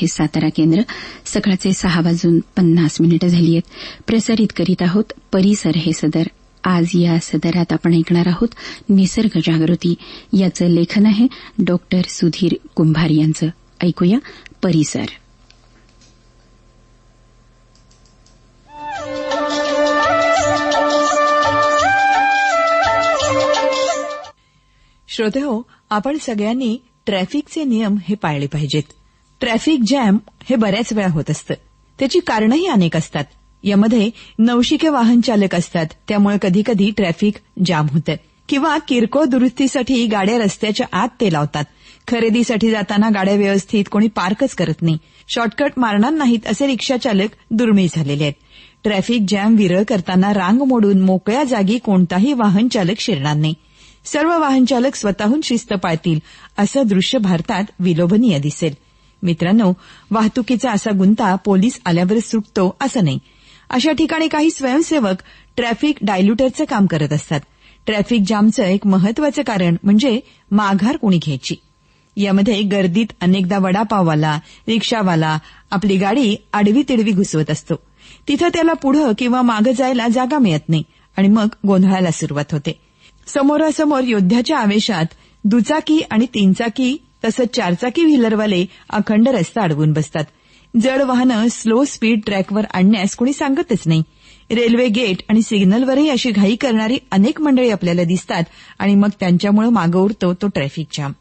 हे सातारा केंद्र सकाळचे सहा वाजून पन्नास मिनिटं झाली आहेत प्रसारित करीत आहोत परिसर हे सदर. आज या सदरात आपण ऐकणार आहोत निसर्ग जागृती. याचं लेखन आहे डॉक्टर सुधीर कुंभार यांचं. ऐकूया परिसर. श्रोते हो आपण सगळ्यांनी ट्रॅफिकचे नियम हे पाळले पाहिजेत. ट्रॅफिक जॅम हे बऱ्याच वेळा होत असतं. त्याची कारणंही अनेक असतात. यामध्ये नवशिके वाहन चालक असतात. त्यामुळे कधीकधी ट्रॅफिक जाम होतं. किंवा किरकोळ दुरुस्तीसाठी गाड्या रस्त्याच्या आत ते लावतात. खरेदीसाठी जाताना गाड्या व्यवस्थित कोणी पार्कच करत नाही. शॉर्टकट मारणार नाहीत असे रिक्षा चालक दुर्मिळ झालेले आहेत. ट्रॅफिक जॅम विरळ करताना रांग मोडून मोकळ्या जागी कोणताही वाहन चालक शिरणार नाही. सर्व वाहन चालक स्वतःहून शिस्त पाळतील असं दृश्य भारतात विलोभनीय दिसेल. मित्रांनो वाहतुकीचा असा गुंता पोलीस आल्यावरच सुटतो असं नाही. अशा ठिकाणी काही स्वयंसेवक ट्रॅफिक डायल्युटरचं काम करत असतात. ट्रॅफिक जामचं एक महत्वाचं कारण म्हणजे माघार कोणी घ्यायची. यामध्ये गर्दीत अनेकदा वडापाववाला रिक्षावाला आपली गाडी आडवी तिडवी घुसवत असतो. तिथं त्याला पुढं किंवा मागं जायला जागा मिळत नाही आणि मग गोंधळाला सुरुवात होते. समोरासमोर योद्ध्याच्या आवेशात दुचाकी आणि तीनचाकी तसंच चारचाकी व्हीलरवाले अखंड रस्ता अडवून बसतात. जड वाहनं स्लो स्पीड ट्रॅकवर आणण्यास कोणी सांगतच नाही. रेल्वे गेट आणि सिग्नलवरही अशी घाई करणारी अनेक मंडळी आपल्याला दिसतात आणि मग त्यांच्यामुळे मागं उरतो तो ट्रॅफिक जाम.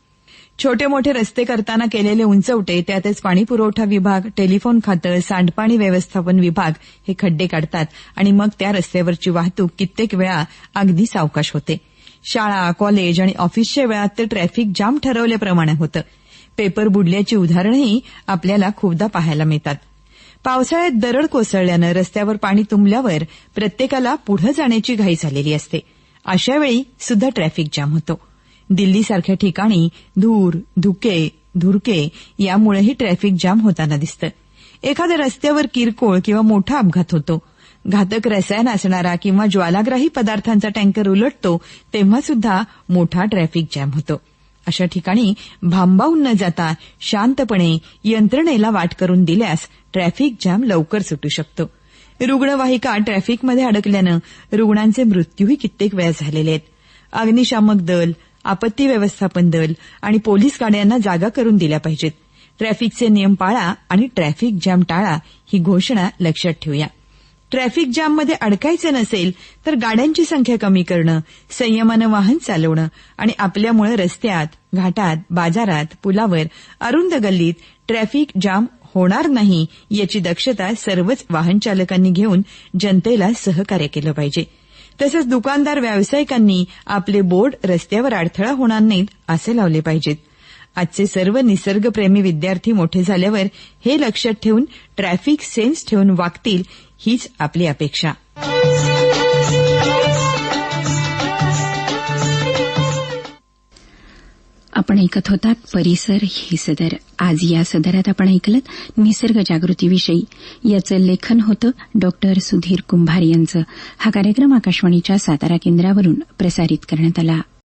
छोटे मोठे रस्ते करताना केलेले उंचवटे त्यातच पाणी पुरवठा विभाग टेलिफोन खातं सांडपाणी व्यवस्थापन विभाग हे खड्डे काढतात आणि मग त्या रस्त्यावरची वाहतूक कित्येक वेळा अगदी सावकाश होते. शाळा कॉलेज आणि ऑफिसच्या वेळात तर ट्रॅफिक जाम ठरवल्याप्रमाणे होतं. पेपर बुडल्याची उदाहरणंही आपल्याला खूपदा पाहायला मिळतात. पावसाळ्यात दरड कोसळल्यानं रस्त्यावर पाणी तुंबल्यावर प्रत्येकाला पुढे जाण्याची घाई झालेली असते. अशावेळी सुद्धा ट्रॅफिक जाम होतो. दिल्लीसारख्या ठिकाणी धूर धुके धुरके यामुळेही ट्रॅफिक जाम होताना दिसतं. एखाद्या रस्त्यावर किरकोळ किंवा मोठा अपघात होतो. घातक रसायन असणारा किंवा ज्वालाग्राही पदार्थांचा टँकर उलटतो तेव्हा सुद्धा मोठा ट्रॅफिक जॅम होतो. अशा ठिकाणी भांबावून न जाता शांतपणे यंत्रणेला वाट करून दिल्यास ट्रॅफिक जॅम लवकर सुटू शकतो. रुग्णवाहिका ट्रॅफिकमध्ये अडकल्यानं रुग्णांचे मृत्यूही कित्येक वेळा झालेले आहेत. अग्निशामक दल आपत्ती व्यवस्थापन दल आणि पोलीस गाड्यांना जागा करून दिल्या पाहिजेत. ट्रॅफिकचे नियम पाळा आणि ट्रॅफिक जॅम टाळा ही घोषणा लक्षात ठेवूया. ट्रॅफिक जॅममध्ये अडकायचं नसेल तर गाड्यांची संख्या कमी करणं संयमानं वाहन चालवणं आणि आपल्यामुळे रस्त्यात घाटात बाजारात पुलावर अरुंद गल्लीत ट्रॅफिक जाम होणार नाही याची दक्षता सर्वच वाहन चालकांनी घेऊन जनतेला सहकार्य केलं पाहिजे. तसंच दुकानदार व्यावसायिकांनी आपले बोर्ड रस्त्यावर अडथळा होणार नाहीत असे लावले पाहिजेत. आजचे सर्व निसर्गप्रेमी विद्यार्थी मोठे झाल्यावर हे लक्षात ठेवून ट्रॅफिक सेन्स ठेवून वागतील हीच आपली अपेक्षा. आपण ऐकत होतात परिसर ही सदर. आज या सदरात आपण ऐकलं निसर्ग जागृतीविषयी. याचं लेखन होतं डॉक्टर सुधीर कुंभार यांचं. हा कार्यक्रम आकाशवाणीच्या सातारा केंद्रावरून प्रसारित करण्यात आला.